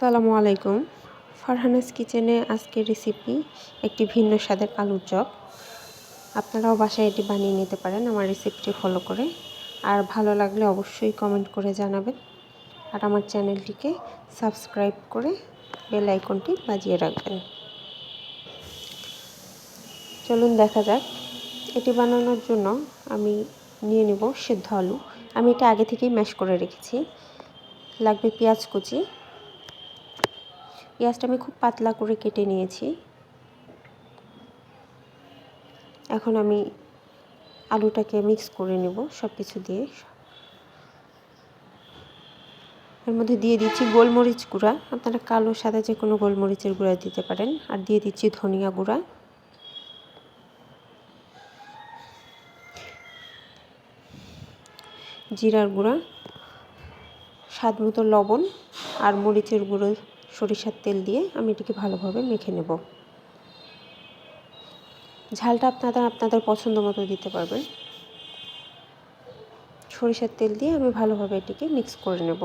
আসসালামু আলাইকুম। ফারহানাস কিচেনে আজকের রেসিপি একটি ভিন্ন স্বাদের আলুর চপ। আপনারাও বাসায় এটি বানিয়ে নিতে পারেন আমার রেসিপিটি ফলো করে। আর ভালো লাগলে অবশ্যই কমেন্ট করে জানাবেন। আর আমার চ্যানেলটিকে সাবস্ক্রাইব করে বেল আইকনটি বাজিয়ে রাখবেন। চলুন দেখা যাক। এটি বানানোর জন্য আমি নিয়ে নেব সিদ্ধ আলু। আমি এটা আগে থেকেই ম্যাশ করে রেখেছি। লাগবে পেঁয়াজ কুচি। পেঁয়াজটা আমি খুব পাতলা করে কেটে নিয়েছি। এখন আমি আলুটাকে মিক্স করে নেব সব কিছু দিয়ে। এর মধ্যে দিয়ে দিচ্ছি গোলমরিচ গুঁড়া। আপনারা কালো, সাদা যে কোনো গোলমরিচের গুঁড়া দিতে পারেন। আর দিয়ে দিচ্ছি ধনিয়া গুঁড়া। জিরার গুঁড়া, স্বাদ মতো লবণ আর মরিচের গুঁড়ো সরিষার তেল দিয়ে আমি এটিকে ভালোভাবে মেখে নেব। ঝালটা আপনারা আপনাদের পছন্দ মতো দিতে পারবেন। সরিষার তেল দিয়ে আমি ভালোভাবে এটিকে মিক্স করে নেব।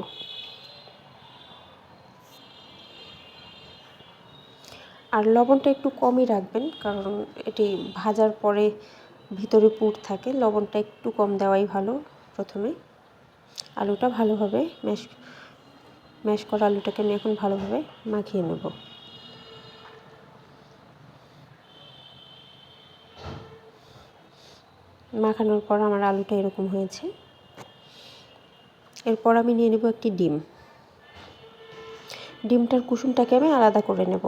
আর লবণটা একটু কমই রাখবেন, কারণ এটি ভাজার পরে ভিতরে পুর থাকে, লবণটা একটু কম দেওয়াই ভালো প্রথমে। আলুটা ভালোভাবে ম্যাশ ম্যাশ করা আলুটাকে আমি এখন ভালোভাবে মাখিয়ে নেব। মাখানোর পর আমার আলুটা এরকম হয়েছে। এরপর আমি নিয়ে নেব একটি ডিম। ডিমটার কুসুমটাকে আমি আলাদা করে নেব।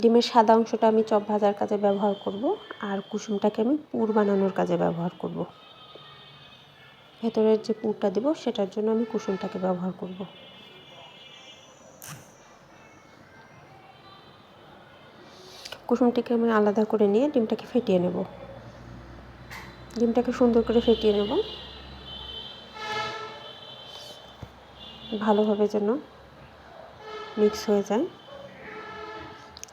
ডিমের সাদা অংশটা আমি চপ ভাজার কাজে ব্যবহার করব আর কুসুমটাকে আমি পুর বানানোর কাজে ব্যবহার করব। ভেতরের যে পুরটা দেব, সেটার জন্য আমি কুসুমটাকে ব্যবহার করব। কুসুমটিকে আমি আলাদা করে নিয়ে ডিমটাকে ফেটিয়ে নেব। ডিমটাকে সুন্দর করে ফেটিয়ে নেব। ভালোভাবে যেন মিক্স হয়ে যায়।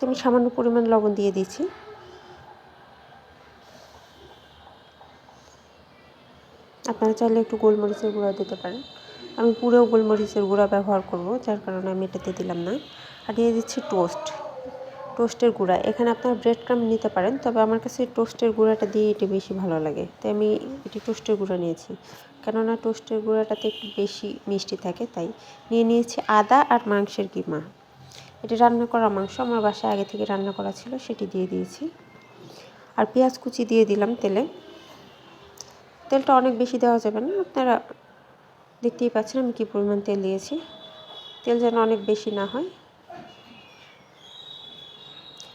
আমি সামান্য পরিমাণ লবণ দিয়ে দিয়েছি। আপনারা চাইলে একটু গোলমরিচের গুঁড়া দিতে পারেন। আমি পুরো গোলমরিচের গুঁড়া ব্যবহার করব, যার কারণে আমি এটাতে দিলাম না। আর দিয়ে দিচ্ছি টোস্ট। টোস্টের গুঁড়া। এখানে আপনারা ব্রেড ক্রাম নিতে পারেন, তবে আমার কাছে টোস্টের গুঁড়াটা দিয়ে এটি বেশি ভালো লাগে। তাই আমি এটি টোস্টের গুঁড়া নিয়েছি। কেননা টোস্টের গুঁড়াটাতে একটু বেশি মিষ্টি থাকে, তাই নিয়ে নিয়েছি আদা আর মাংসের কিমা। এটি রান্না করা মাংস, আমার বাসায় আগে থেকে রান্না করা ছিল, সেটি দিয়ে দিয়েছি। আর পেঁয়াজ কুচি দিয়ে দিলাম তেলে। তেলটা অনেক বেশি দেওয়া যাবে না। আপনারা দেখতেই পাচ্ছেন আমি কী পরিমাণ তেল দিয়েছি। তেল যেন অনেক বেশি না হয়।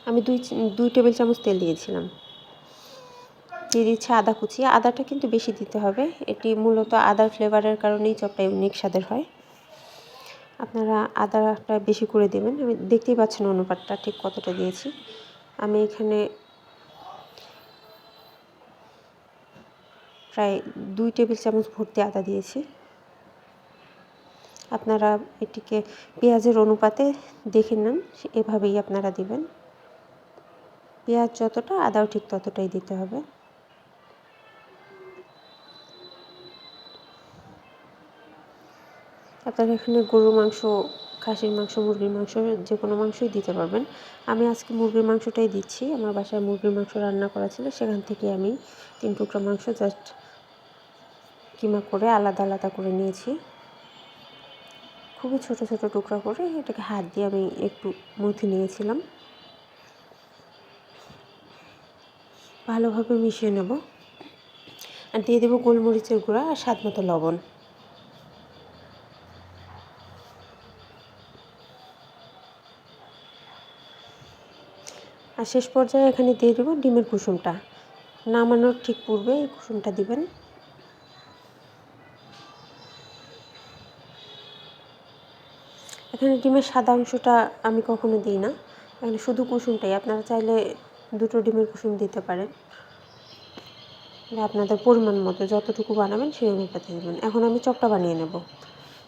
আমি দুই দুই টেবিল চামচ তেল দিয়েছিলাম। দিয়ে দিচ্ছি আদা কুচি। আদাটা কিন্তু বেশি দিতে হবে। এটি মূলত আদার ফ্লেভারের কারণেই চপটা ইউনিক স্বাদের হয়। আপনারা আদাটা বেশি করে দেবেন। আমি দেখতেই পাচ্ছেন অনুপাতটা ঠিক কতটা দিয়েছি। আমি এখানে প্রায় দুই টেবিল চামচ ভর্তি আদা দিয়েছি। আপনারা এটিকে পেঁয়াজের অনুপাতে দেখে নেন, এভাবেই আপনারা দিবেন। পেঁয়াজ যতটা, আদাও ঠিক ততটাই দিতে হবে। আপনারা এখানে গরুর মাংস, খাসির মাংস, মুরগির মাংস, যে কোনো মাংসই দিতে পারবেন। আমি আজকে মুরগির মাংসটাই দিচ্ছি। আমার বাসায় মুরগির মাংস রান্না করা ছিল, সেখান থেকে আমি তিন টুকরা মাংস জাস্ট কিমা করে আলাদা আলাদা করে নিয়েছি। খুবই ছোট ছোট টুকরা করে এটাকে হাত দিয়ে আমি একটু মুথে নিয়েছিলাম। ভালোভাবে মিশিয়ে নেব। আর দিয়ে দেবো গোলমরিচের গুঁড়া আর স্বাদ মতো লবণ। আর শেষ পর্যায়ে এখানে দিয়ে দেবো ডিমের কুসুমটা। নামানোর ঠিক পূর্বে এই কুসুমটা দিবেন। এখানে ডিমের সাদা অংশটা আমি কখনো দিই না। এখানে শুধু কুসুমটাই। আপনারা চাইলে দুটো ডিমের কুসুম দিতে পারেন। আপনাদের পরিমাণ মতো, যতটুকু বানাবেন সেই অনুপাতে দেবেন। এখন আমি চপটা বানিয়ে নেব।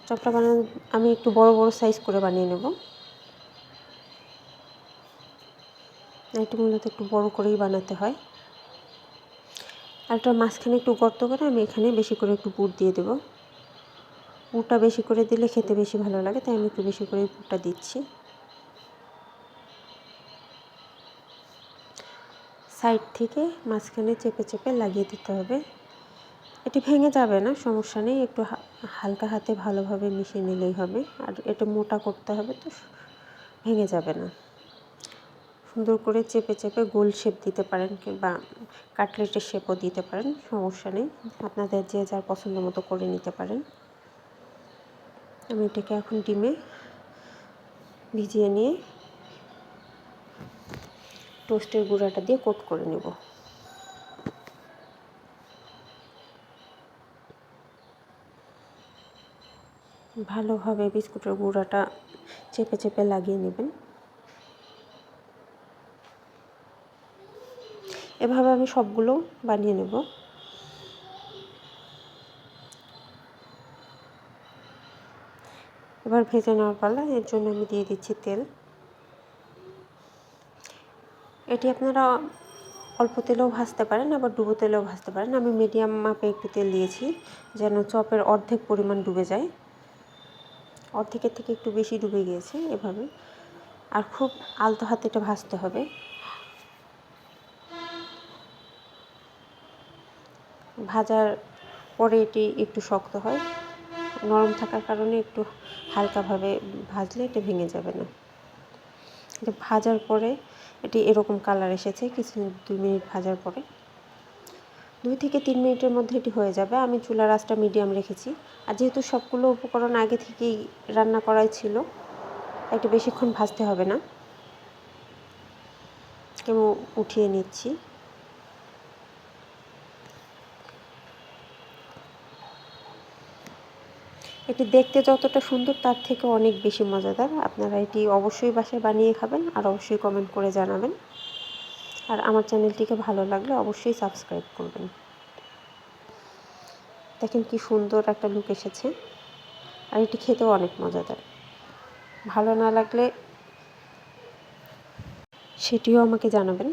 চপটা বানানো আমি একটু বড় বড় সাইজ করে বানিয়ে নেব। এটি মূলত একটু বড় করেই বানাতে হয়। আর একটা মাঝখানে একটু গর্ত করে আমি এখানে বেশি করে একটু পুর দিয়ে দেবো। পুরটা বেশি করে দিলে খেতে বেশি ভালো লাগে, তাই আমি একটু বেশি করে পুরটা দিচ্ছি। সাইড থেকে মাঝখানে চেপে চেপে লাগিয়ে দিতে হবে। এটি ভেঙে যাবে না, সমস্যা নেই, একটু হালকা হাতে ভালোভাবে মিশিয়ে নিলেই হবে, আর এটা মোটা করতে হবে তো, ভেঙে যাবে না। সুন্দর করে চেপে চেপে গোল শেপ দিতে পারেন, কিংবা কাটলেটের শেপও দিতে পারেন, সমস্যা নেই। আপনাদের যে যার পছন্দ মতো করে নিতে পারেন। আমি এটাকে এখন ডিমে ভিজিয়ে নিয়ে টোস্টের গুঁড়াটা দিয়ে কোট করে নেব। ভালোভাবে বিস্কুটের গুঁড়াটা চেপে চেপে লাগিয়ে নেবেন। এভাবে আমি সবগুলো বানিয়ে নেব। এবার ভেজে নেওয়ার পালা, এর জন্য আমি দিয়ে দিচ্ছি তেল। এটি আপনারা অল্প তেলেও ভাজতে পারেন, আবার ডুবো তেলেও ভাজতে পারেন। আমি মিডিয়াম মাপে একটু তেল দিয়েছি, যেন চপের অর্ধেক পরিমাণ ডুবে যায়। অর্ধেকের থেকে একটু বেশি ডুবে গিয়েছে এভাবে। আর খুব আলতো হাতে এটা ভাজতে হবে। ভাজার পরে এটি একটু শক্ত হয়। নরম থাকার কারণে একটু হালকাভাবে ভাজলে এটা ভেঙে যাবে না। এটা ভাজার পরে এটি এরকম কালার এসেছে কিছু দুই মিনিট ভাজার পরে। দুই থেকে তিন মিনিটের মধ্যে এটি হয়ে যাবে। আমি চুলার আঁচটা মিডিয়াম রেখেছি। আর যেহেতু সবগুলো উপকরণ আগে থেকেই রান্না করাই ছিল, একটু বেশিক্ষণ ভাজতে হবে না। কেমন উঠিয়ে নিচ্ছি। এটি দেখতে যতটা সুন্দর, তার থেকে অনেক বেশি মজাদার। আপনারা এটি অবশ্যই বাসায় বানিয়ে খাবেন আর অবশ্যই কমেন্ট করে জানাবেন। আর আমার চ্যানেলটিকে ভালো লাগলে অবশ্যই সাবস্ক্রাইব করবেন। দেখেন কি সুন্দর একটা লুক এসেছে। আর এটি খেতেও অনেক মজাদার। ভালো না লাগলে সেটিও আমাকে জানাবেন।